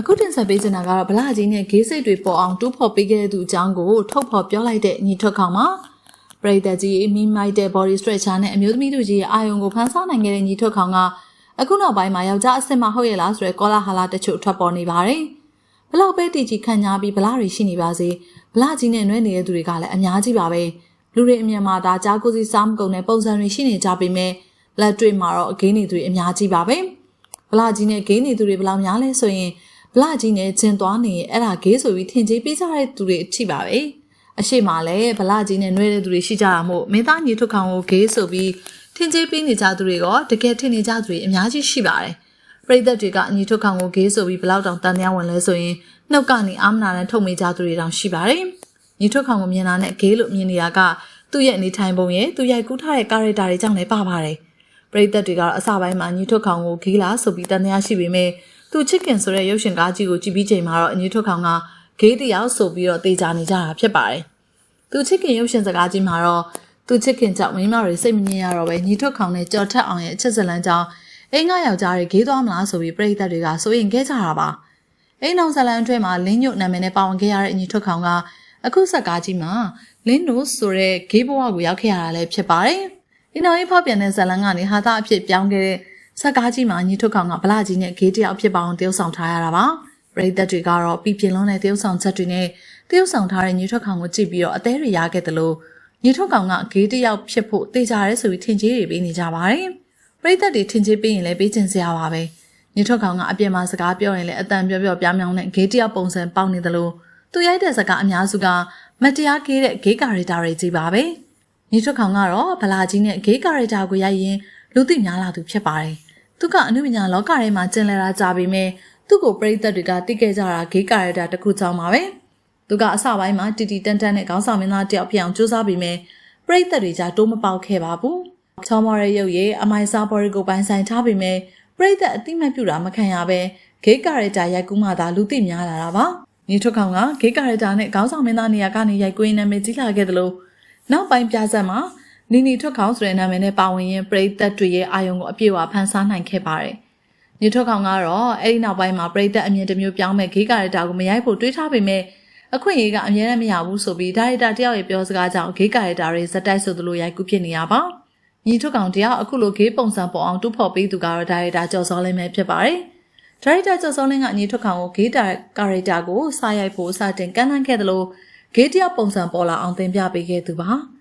အခုတင်ဆက်ပေးချင်တာကတော့ဗလာကြီးနဲ့ဂေးစိတ်တွေပေါ်အောင်တူးဖော်ပေးခဲ့တဲ့သူအကြောင်းကိုထုတ်ဖော်ပြောလိုက်တဲ့ညီထွက်ခေါင်မှာပရိသတ်ကြီးမိမိုက်တဲ့ body stretcher နဲ့အမျိုးသမီးတို့ကြီးရဲ့အာယုံကိုဖန်ဆားနိုင်ခဲ့တဲ့ညီထွက်ခေါင်ကအခုနောက်ပိုင်းမှာယောက်ျားအစ်စ်မဟုတ်ရဲ့လားဆိုရဲကောလာဟာလာတချို့ထွက်ပေါ်နေပါတယ်ဘလောက်ပဲတီကြီးခံညာပြီးဗလာတွေရှိနေပါစေဗလာကြီးနဲ့နှွဲနေတဲ့သူတွေကလည်းအများကြီးပါပဲလူတွေအမြင်မှာဒါကြားကိုစီစားမကုန်တဲ့ပုံစံတွေရှိနေကြပေမဲ့လက်တွေ့မှာတော့အကင်းနေသူတွေအများကြီးပါပဲဗလာကြီးနဲ့ဂိမ်းနေသူတွေဘလောက်များလဲဆိုရင်ဗ လာကြီးနဲ့ကျင်သွားနေရင်အဲ့ဒါဂေးဆိုပြီးထင်ကြီးပေးကြတဲ့သူတွေအထိပါပဲအရှိမလည်းဗလာကြီးနဲ့နှွဲတဲ့သူတွေရှိကြတာမို့မင်းသားညီထုတ်ခေါင်ကိုဂေးဆိုပြီးထင်ကြီးပေးနေကြသူတွေကတကယ်ထင်နေကြသူတွေအများကြီးရှိပါတယ်ပရိသတ်တွေကညီထုတ်ခေါင်ကိုဂေးဆိုပြီးဘလောက်တောင်တန်တရားဝင်လဲဆိုရင်နှုတ်ကနေအာမနာနဲ့ထုတ်မိကြသူတွေတောင်ရှိပါတယ်ညီထုတ်ခေါင်ကိုမြင်တာနဲ့ဂေးလို့မြင်နေတာကသူ့ရဲ့အနေထိုင်ပုံရဲ့သူရိုက်ကူးထားတဲ့ကာရက်တာတွေကြောင့်လည်းပါပါတယ်ပရိသတ်တွေကတော့အစပိုင်းမှာညီထုတ်ခေါင်ကိုဂေးလားဆိုပြီးတန်တရားရှိပေမဲ့ သူချစ်ခင်ဆိုတဲ့ရုပ်ရှင်ကားကြီးကိုကြည့်ပြီးချိန်မှာတော့အညီထုတ်ခေါင်ကဂေးတယောက်ဆိုပြီးတော့တေချာနေကြတာဖြစ်ပါတယ်။သူချစ်ခင်ရုပ်ရှင်စကားကြီးမှာတော့သူချစ်ခင်ကြောင့်မိန်းမတွေစိတ်မငြင်းရတော့ပဲညီထုတ်ခေါင်နဲ့ကြော်ထက်အောင်ရဲ့အချစ်စလန်းကြောင့်အိမ်ကယောက်ျားတွေဂေးသွားမလားဆိုပြီးပြည်သက်တွေကစိုးရင်ခဲ့ကြတာပါ။အိမ်အောင်ဇလန်အတွဲမှာလင်းညွတ်နာမည်နဲ့ပါဝင်ခဲ့ရတဲ့အညီထုတ်ခေါင်ကအခုဆက်ကားကြီးမှာလင်းနိုးဆိုတဲ့ဂေးဘဝကိုရောက်ခဲ့ရတာလည်းဖြစ်ပါတယ်။အိမ်အောင်ရေးဖောက်ပြန်တဲ့ဇလန်ကနေဟာတာအဖြစ်ပြောင်းခဲ့တဲ့ ဆက်ကားကြီးမှာညီထုတ်ကောင်ကဗလာကြီးနဲ့ဂေးတယောက်ဖြစ်ပါအောင်တရုပ်ဆောင်ထားရတာပါပရိသတ်တွေကတော့ပြီးပြင်းလုံးတဲ့တရုပ်ဆောင်ချက်တွေနဲ့တရုပ်ဆောင်ထားတဲ့ညီထုတ်ကောင်ကိုကြည့်ပြီးတော့အသေးတွေရခဲ့တယ်လို့ညီထုတ်ကောင်ကဂေးတယောက်ဖြစ်ဖို့တေချာရဲဆိုပြီးထင်ကြီးတွေပေးနေကြပါတယ်ပရိသတ်တွေထင်ကြီးပေးရင်လည်းပေးချင်စရာပါပဲညီထုတ်ကောင်ကအပြင်မှာစကားပြောရင်လည်းအတန်ပြောပြောပြောင်းပြောင်းနဲ့ဂေးတယောက်ပုံစံပေါက်နေတယ်လို့သူရိုက်တဲ့စကားအများစုကမတရားဂေးတဲ့ဂေးကာရီတာတွေကြီးပါပဲညီထုတ်ကောင်ကတော့ဗလာကြီးနဲ့ဂေးကာရီတာကိုရိုက်ရင်လူသိများလာသူဖြစ်ပါတယ် သူကအနုပညာလောကထဲမှာကျင်လည်တာကြပေမဲ့သူ့ကိုပရိသတ်တွေကတိခဲ့ကြတာဂေးကာရတာတစ်ခုကြောင့်ပါပဲသူကအစပိုင်းမှာတီတီတန်တန်နဲ့ခေါင်းဆောင်မင်းသားတယောက်ဖြစ်အောင်ကြိုးစားပြီးမဲ့ပရိသတ်တွေကြတိုးမပေါက်ခဲ့ပါဘူးချောမော်ရဲ့ရုပ်ရည်အမိုင်စာဘော်ရီကိုပိုင်ဆိုင်ထားပြီးမဲ့ပရိသတ်အတိမတ်ပြူတာမခံရပဲဂေးကာရတာရိုက်ကူးမှသာလူသိများလာတာပါညီထွတ်ကောင်ကဂေးကာရတာနဲ့ခေါင်းဆောင်မင်းသားနေရာကနေရိုက်ကွင်းနာမည်ကြီးလာခဲ့တယ်လို့နောက်ပိုင်းပြဆက်မှာ နီနီထွက်ခေါင်ဆိုတဲ့နာမည်နဲ့ပါဝင်ရင်ပရိသတ်တွေရဲ့အာယုံကိုအပြည့်အဝဖန်ဆားနိုင်ခဲ့ပါတယ်။ညီထွက်ခေါင်ကတော့အဲ့ဒီနောက်ပိုင်းမှာပရိသတ်အမြင်တစ်မျိုးပြောင်းမဲ့ဂေးကာရတာကိုမရိုက်ဖို့တွေးထားပေမဲ့အခွင့်အရေးကအမြဲတမ်းမရဘူးဆိုပြီးဒါရိုက်တာတယောက်ရဲ့ပြောစကားကြောင့်ဂေးကာရတာတွေဇက်တိုက်ဆိုသလိုရိုက်ကူးဖြစ်နေရပါ။ညီထွက်ကောင်တယောက်အခုလိုဂေးပုံစံပေါ်အောင်တူးဖော်ပေးသူကတော့ဒါရိုက်တာကျော်စောလင်းပဲဖြစ်ပါတယ်။ဒါရိုက်တာကျော်စောလင်းကညီထွက်ကောင်ကိုဂေးတာကာရတာကိုစာရိုက်ဖို့စတင်ကမ်းလှမ်းခဲ့တယ်လို့ဂေးတယောက်ပုံစံပေါ်လာအောင်သင်ပြပေးခဲ့သူပါ။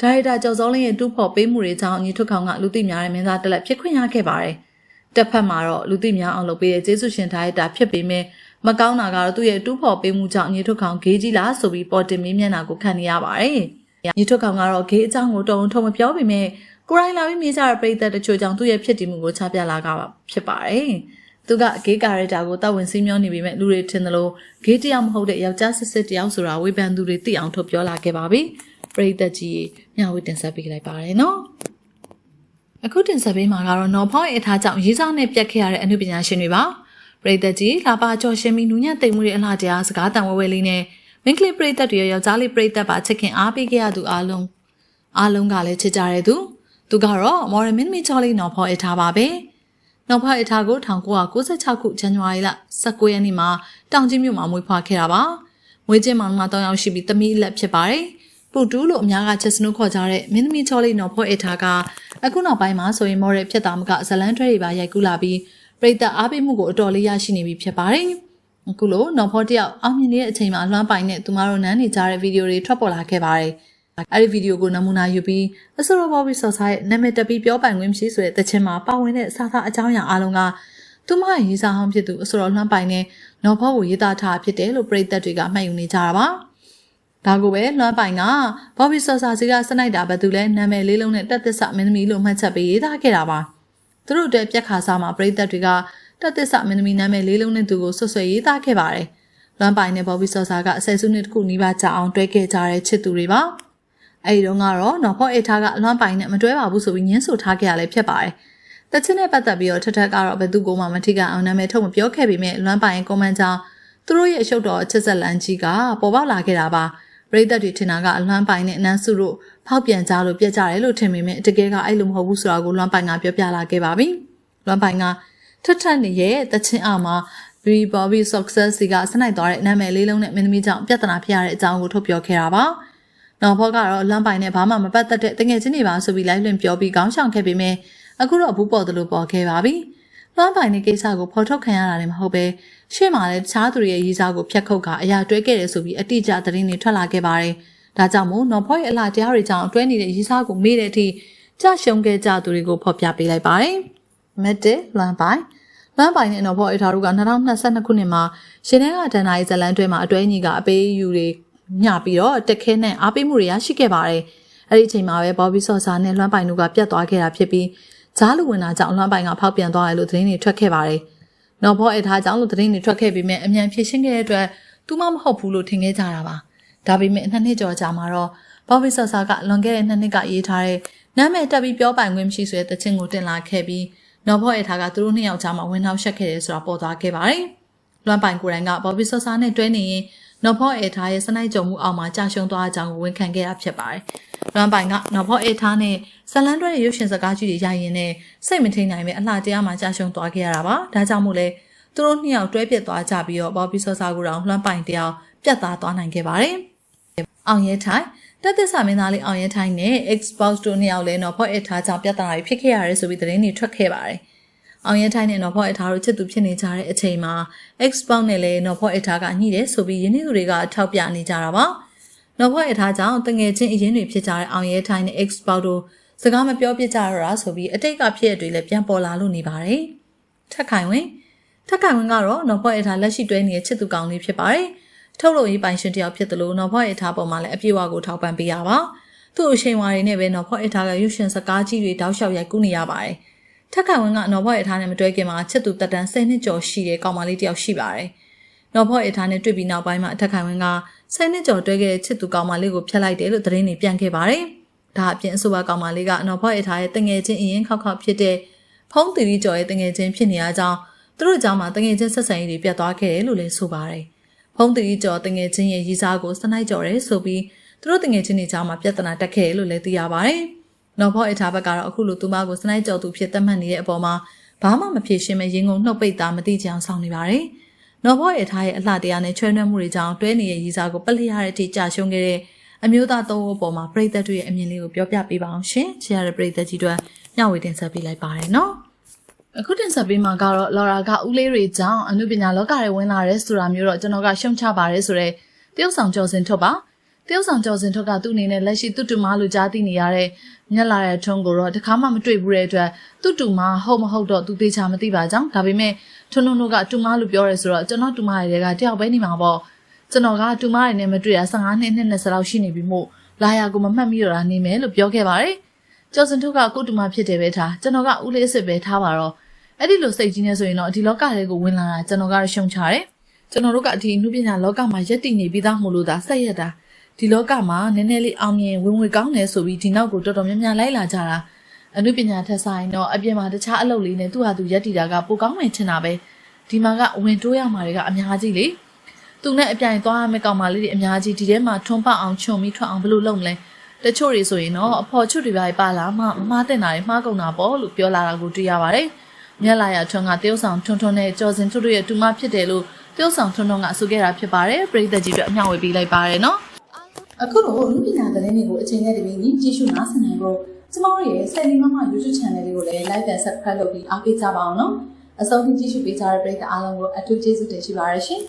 ဒါရိုက်တာကျော်စောလင်းရဲ့တူးဖော်ပေးမှုတွေကြောင့်ညီထွတ်ခေါင်ကလူသိများတဲ့မင်းသားတက်လက်ဖြစ်ခွင့်ရခဲ့ပါတယ်။တစ်ဖက်မှာတော့လူသိများအောင်လုပ်ပေးတဲ့ကျေးဇူးရှင်ဒါရိုက်တာဖြစ်ပေမဲ့မကောင်းတာကတော့သူ့ရဲ့တူးဖော်ပေးမှုကြောင့်ညီထွတ်ခေါင်ဂေးကြီးလားဆိုပြီးပေါ်တင်မင်းမျက်နှာကိုခံနေရပါတယ်။ညီထွတ်ခေါင်ကတော့ဂေးအကြောင်းကိုတုံထုံမပြောပေမဲ့ကိုရိုင်းလာပြီးမိကြတဲ့ပရိသတ်တချို့ကြောင့်သူ့ရဲ့ဖြစ်တည်မှုကိုချပြလာကဖြစ်ပါတယ်။သူကဂေးကာရက်တာကိုတောက်ဝင်စည်းမျောနေပေမဲ့လူတွေထင်တယ်လို့ဂေးတယောက်မဟုတ်တဲ့ယောက်ျားစစ်စစ်တယောက်ဆိုတာဝေဖန်သူတွေသိအောင်ထုတ်ပြောလာခဲ့ပါပြီ။ ပရိသတ်ကြီးမျှဝေတင်ဆက်ပေးလိုက်ပါတယ်နော်အခုတင်ဆက်ပေးမှာကတော့နော်ဖောင်းရဲ့အထားကြောင့်ရေးစားနဲ့ပြတ်ခဲ့ရတဲ့အမှုပညာရှင်တွေပါပရိသတ်ကြီးလာပါကြော်ရှင်ပြီးနူးညံ့သိမ်မှုတွေအလှတရားစကားတန်ဝဲဝဲလေးနဲ့မင်းကလေးပရိသတ်တွေရောယောက်ျားလေးပရိသတ်ပါချစ်ခင်အားပေးခဲ့ရသူအားလုံးအားလုံးကလည်းချစ်ကြတဲ့သူသူကတော့မော်ရမင်းမီချော်လေးနော်ဖောင်းအထားပါပဲနော်ဖောင်းအထားကို1996ခုဇန်နဝါရီလ19ရက်နေ့မှာတောင်ကြီးမြို့မှာမွေးဖွားခဲ့တာပါမွေးချင်းမောင်နှမ3ယောက်ရှိပြီးတမီးလက်ဖြစ်ပါတယ် ပူတူးလို့အများကချက်စနုခေါ်ကြတဲ့မင်းသမီးချောလေးနော်ဖွဲ့အထားကအခုနောက်ပိုင်းမှာဆိုရင်မော်ရဖြစ်တာမကဇလန်ထွဲတွေပါရိုက်ကူးလာပြီးပရိသတ်အားပေးမှုကိုအတော်လေးရရှိနေပြီဖြစ်ပါတယ်။အခုလိုနော်ဖော်တယောက်အောင်မြင်နေတဲ့အချိန်မှာလွှမ်းပိုင်နဲ့သူမတို့နန်းနေကြတဲ့ဗီဒီယိုတွေထွက်ပေါ်လာခဲ့ပါတယ်။အဲဒီဗီဒီယိုကိုနမူနာယူပြီးအဆိုရောဘော်ဘီဆော့ဆိုင်နာမည်တက်ပြီးပြောပိုင်ခွင့်မရှိဆိုတဲ့တခြင်းမှာပါဝင်တဲ့စာသားအကြောင်းအရာအလုံးကသူမရဲ့ရေးစာဟောင်းဖြစ်သူအဆိုတော်လွှမ်းပိုင်နဲ့နော်ဖော်ကိုရေးသားထားဖြစ်တယ်လို့ပရိသတ်တွေကမှတ်ယူနေကြတာပါ။ ဒါကိုပဲလွှမ်းပိုင်ကဘော်ဘီဆော့ဆာစီကစနိုက်တာဘသူလဲနာမည်လေးလုံးနဲ့တက်သစ္စမင်းသမီးလို့မှတ်ချက်ပေးရေးသားခဲ့တာပါသူတို့အတွက်ပြက်ခါစားမှာပရိသတ်တွေကတက်သစ္စမင်းသမီးနာမည်လေးလုံးနဲ့သူကိုဆွဆွဲရေးသားခဲ့ပါတယ်လွမ်းပိုင်နဲ့ဘော်ဘီဆော့ဆာကအဆယ်စုနှစ်တခုနီးပါးကြာအောင်တွဲခဲ့ကြတဲ့ချစ်သူတွေပါအဲဒီတော့ကတော့နော်ဖော့အေထားကလွမ်းပိုင်နဲ့မတွဲပါဘူးဆိုပြီးညင်းဆိုထားခဲ့ရလဲဖြစ်ပါတယ်တချင်နဲ့ပတ်သက်ပြီးတော့ထထကတော့ဘယ်သူကမှမထိကအောင်နာမည်ထုတ်မပြောခဲ့ပေမဲ့လွမ်းပိုင်ကွန်မန့်ကြောင့်သူတို့ရဲ့အရှုပ်တော်ချစ်ဆက်လန်ကြီးကပေါ်ပေါက်လာခဲ့တာပါ ပရိသတ်တွေထင်တာကအလွမ်းပိုင်နဲ့အနန်းစုတို့ဖောက်ပြန်ကြလို့ပြက်ကြတယ်လို့ထင်ပေမဲ့တကယ်ကအဲ့လိုမဟုတ်ဘူးဆိုတာကိုလွမ်းပိုင်ကပြောပြလာခဲ့ပါပြီ။လွမ်းပိုင်ကထထနေရဲ့တချင်းအမှာဗ Vivi Bobby Success စီကစနိုက်သွားတဲ့နာမည်လေးလုံးနဲ့မင်းသမီးကြောင့်ပြဿနာဖြစ်ရတဲ့အကြောင်းကိုထုတ်ပြောခဲ့တာပါ။နောက်ဖော့ကတော့လမ်းပိုင်နဲ့ဘာမှမပတ်သက်တဲ့တငယ်ချင်းတွေပါဆိုပြီး live လွှင့်ပြောပြီးခေါင်းဆောင်ခဲ့ပေမဲ့အခုတော့ဘူးပေါ်တယ်လို့ပေါ်ခဲ့ပါပြီ။လမ်းပိုင်တဲ့ကိစ္စကိုဖော်ထုတ်ခံရတာလည်းမဟုတ်ပဲ ရှေ့မှာလည်းတခြားသူတွေရဲ့ရေးစားကိုဖျက်ခုတ်ကအရာတွဲခဲ့တယ်ဆိုပြီးအတိအကျသတင်းတွေထွက်လာခဲ့ပါတယ်။ဒါကြောင့်မို့နော်ဖော့ရဲ့အလားတရားတွေကြောင့်အတွဲနေတဲ့ရေးစားကိုမေးတဲ့အထိကြရှုံခဲ့ကြသူတွေကိုဖော်ပြပေးလိုက်ပါတယ်။ Mette လမ်းပိုင်လမ်းပိုင်နဲ့နော်ဖော့အထားတို့က2022ခုနှစ်မှာရှင်ထဲကဒန်နာရီဇလန်တွဲမှာအတွဲညီကအပေးအယူတွေညပြီးတော့တက်ခဲနဲ့အားပေးမှုတွေရရှိခဲ့ပါတယ်။အဲ့ဒီအချိန်မှာပဲ Bobby Sosa နဲ့လွမ်းပိုင်တို့ကပြတ်သွားခဲ့တာဖြစ်ပြီးဂျားလူဝင်တာကြောင့်လွမ်းပိုင်ကဖောက်ပြန်သွားတယ်လို့သတင်းတွေထွက်ခဲ့ပါတယ်။ နော်ဖော့အထားကြောင့်လို့သတင်းတွေထွက်ခဲ့ပြီးမြဲအမြန်ဖြည့်ရှင်းခဲ့တဲ့အတွက်သူမှမဟုတ်ဘူးလို့ထင်ခဲ့ကြတာပါ။ဒါပေမဲ့နှစ်နှစ်ကျော်ကြာမှာတော့ Bobby Sosa ကလွန်ခဲ့တဲ့နှစ်နှစ်ကရေးထားတဲ့နာမည်တက်ပြီးပြောပိုင်ခွင့်မရှိဆိုတဲ့တခြင်းကိုတင်လာခဲ့ပြီးနော်ဖော့အထားကသူတို့နှစ်ယောက်ကြားမှာဝင်နှောက်ရှက်ခဲ့တယ်ဆိုတာပေါ်သွားခဲ့ပါတယ်။လွမ်းပိုင်ကိုယ်တိုင်က Bobby Sosa နဲ့တွဲနေရင်နော်ဖော့အေထားရဲ့စနိုက်ကြုံမှုအောက်မှာကြာရှုံးသွားကြောင်းကိုဝန်ခံခဲ့တာဖြစ်ပါတယ်။လွမ်းပိုင်ကနော်ဖော့အေထားနဲ့ ဇလန်တွဲရဲ့ရုပ်ရှင်စကားကြီးတွေရရင်နဲ့စိတ်မထိန်နိုင်ပဲအလှတရားမှာကြာရှုံးသွားခဲ့ရတာပါ။ဒါကြောင့်မို့လဲသူတို့နှစ်ယောက်တွဲပြစ်သွားကြပြီးတော့ Bobby Sosa ကိုတော့လွမ်းပိုင်တယောက်ပြတ်သားသွားနိုင်ခဲ့ပါတယ်။အောင်ရဲထိုင်တက်သစ္စာမင်းသားလေးအောင်ရဲထိုင်းနဲ့ Xbox တို့နှစ်ယောက်လည်းတော့ဖော့အထားကြောင့်ပြဿနာတွေဖြစ်ခဲ့ရတယ်ဆိုပြီးသတင်းတွေထွက်ခဲ့ပါတယ်။အောင်ရဲထိုင်းနဲ့တော့ဖော့အထားတို့ချစ်သူဖြစ်နေကြတဲ့အချိန်မှာ Xbox နဲ့လည်းတော့ဖော့အထားကညှိတယ်ဆိုပြီးယင်းနေသူတွေကထောက်ပြနေကြတာပါ။တော့ဖော့အထားကြောင့်တငယ်ချင်းအရင်တွေဖြစ်ကြတဲ့အောင်ရဲထိုင်းနဲ့ Xbox တို့ စကားမပြောပြကြတော့တာဆိုပြီးအတိတ်ကဖြစ်ရတွေလည်းပြန်ပေါ်လာလို့နေပါတယ်။ထက်ခိုင်ဝင်ထက်ခိုင်ဝင်ကတော့နော်ဖော့အထားလက်ရှိတွဲနေတဲ့ချစ်သူကောင်လေးဖြစ်ပါတယ်။ထုတ်လို့ရေးပိုင်ရှင်တယောက်ဖြစ်တယ်လို့နော်ဖော့အထားပေါ်မှာလည်းအပြည့်အဝကိုထောက်ပံ့ပေးရပါ။သူ့အချိန်ဝါတွေနဲ့ပဲနော်ဖော့အထားကရုပ်ရှင်စကားကြီးတွေတောက်လျှောက်ရိုက်ကူးနေရပါတယ်။ထက်ခိုင်ဝင်းကနော်ဖော့အထားနဲ့မတွဲခင်မှာချစ်သူတက်တန်း10နှစ်ကျော်ရှိတဲ့ကောင်မလေးတယောက်ရှိပါတယ်။နော်ဖော့အထားနဲ့တွေ့ပြီးနောက်ပိုင်းမှာထက်ခိုင်ဝင်းက10နှစ်ကျော်တွဲခဲ့တဲ့ချစ်သူကောင်မလေးကိုဖျက်လိုက်တယ်လို့သတင်းတွေပြန်ခဲ့ပါတယ်။ ဒါအပြင်အဆိုပါကောင်မလေးကနော်ဖော့အထားရဲ့တငယ်ချင်းအရင်ခောက်ခောက်ဖြစ်တဲ့ဖုံးတီရီကျော်ရဲ့တငယ်ချင်းဖြစ်နေရကြောင်းသူတို့ကြောင့်မှတငယ်ချင်းဆက်ဆံရေးတွေပြတ်သွားခဲ့တယ်လို့လည်းဆိုပါတယ်။ဖုံးတီရီကျော်တငယ်ချင်းရဲ့ရီစားကိုစနိုက်ကျော်တယ်ဆိုပြီးသူတို့တငယ်ချင်းတွေကြောင့်မှပြဿနာတက်ခဲ့တယ်လို့လည်းသိရပါတယ်။နော်ဖော့အထားဘက်ကတော့အခုလိုသူမကိုစနိုက်ကျော်သူဖြစ်သတ်မှတ်နေတဲ့အပေါ်မှာဘာမှမဖြေရှင်းမရင်ကုန်နှုတ်ပိတ်သားမတိကြအောင်ဆောင်နေပါတယ်။နော်ဖော့အထားရဲ့အလှတရားနဲ့ချွဲနှွဲမှုတွေကြောင့်တွဲနေတဲ့ရီစားကိုပလိရတဲ့အထိကြာရှုံးခဲ့တဲ့ အမျိုးသားသုံးဦးအပေါ်မှာပြည်သက်တို့ရဲ့အမြင်လေးကိုပြောပြပေးပါအောင်ရှင်။ချစ်ရတဲ့ပြည်သက်ကြီးတို့ညဝေတင်ဆက်ပေးလိုက်ပါတယ်နော်။အခုတင်ဆက်ပေးမှာကတော့လော်ရာကဦးလေးတွေကြောင့်အမှုပညာလောကထဲဝင်လာတဲ့ဆိုတာမျိုးတော့ကျွန်တော်ကရှုံချပါတယ်ဆိုတော့တယောက်ဆောင်ကြော်စင်ထုတ်ပါတယောက်ဆောင်ကြော်စင်ထုတ်ကသူ့အနေနဲ့လက်ရှိသူ့တူမလို့ကြားသိနေရတဲ့မျက်လာတဲ့ထုံးကိုတော့တခါမှမတွေ့ဘူးတဲ့အတွက်သူ့တူမဟုတ်မဟုတ်တော့သူသေချာမသိပါကြောင်းဒါပေမဲ့ထွန်းထွန်းတို့ကတူမလို့ပြောရဲဆိုတော့ကျွန်တော်တူမရဲ့ကတယောက်ပဲနေမှာပေါ့ ကျွန်တော်ကတူမရဲ့နဲ့မတွေ့ရ15နှစ်နှစ်20လောက်ရှိနေပြီမို့လာရကိုမမှတ်မိတော့တာနေမယ်လို့ပြောခဲ့ပါတယ်ကျော်စင်ထုတ်ကကိုတူမဖြစ်တယ်ပဲထားကျွန်တော်ကဦးလေးအစ်စ်ပဲထားပါတော့အဲ့ဒီလိုစိတ်ကြီးနေဆိုရင်တော့ဒီလောကတွေကိုဝင်လာတာကျွန်တော်ကတော့ရှုံချတယ်ကျွန်တော်တို့ကဒီနုပညာလောကမှာရက်တည်နေပြီးသားမို့လို့ဒါဆက်ရက်တာဒီလောကမှာနည်းနည်းလေးအောင်မြင်ဝင်ဝင်ကောင်းတယ်ဆိုပြီးဒီနောက်ကိုတော်တော်များများလိုက်လာကြတာအနုပညာထက်ဆိုင်တော့အပြင်မှာတခြားအလုပ်လေးနဲ့သူ့ဟာသူရက်တည်တာကပိုကောင်းမှထင်တာပဲဒီမှာကဝင်တိုးရမှာတွေကအများကြီးလေ သူနဲ့အပြိုင်သွားရမယ့်ကောင်မလေးတွေအများကြီးဒီထဲမှာထွန်းပအောင်ခြုံပြီးထွက်အောင်ဘယ်လိုလုပ်မလဲတချို့တွေဆိုရင်တော့အဖော်ချွတ်တွေပါပါလာမှမမှားတင်တာတွေမှားကုန်တာပေါ့လို့ပြောလာတာကိုတွေ့ရပါတယ်မြက်လာရထွန်းကတရုတ်ဆောင်ထွန်းထွန်းနဲ့ကြော်စင်ထွတ်တို့ရဲ့တူမဖြစ်တယ်လို့တရုတ်ဆောင်ထွန်းထွန်းကဆိုခဲ့တာဖြစ်ပါတယ်ပရိသတ်ကြီးတို့အမျှဝေပေးလိုက်ပါတယ်နော်အခုတော့လူပညာသတင်းတွေကိုအချိန်နဲ့တပြေးညီကြည့်ရှုနားဆင်နိုင်ဖို့ကျမတို့ရဲ့ Sandy Mama YouTube Channel လေးကိုလည်း Like and Subscribe လုပ်ပြီးအားပေးကြပါအောင်နော်အဆုံးထိကြည့်ရှုပေးကြတဲ့ပရိသတ်အားလုံးကိုအထူးကျေးဇူးတင်ရှိပါရရှင်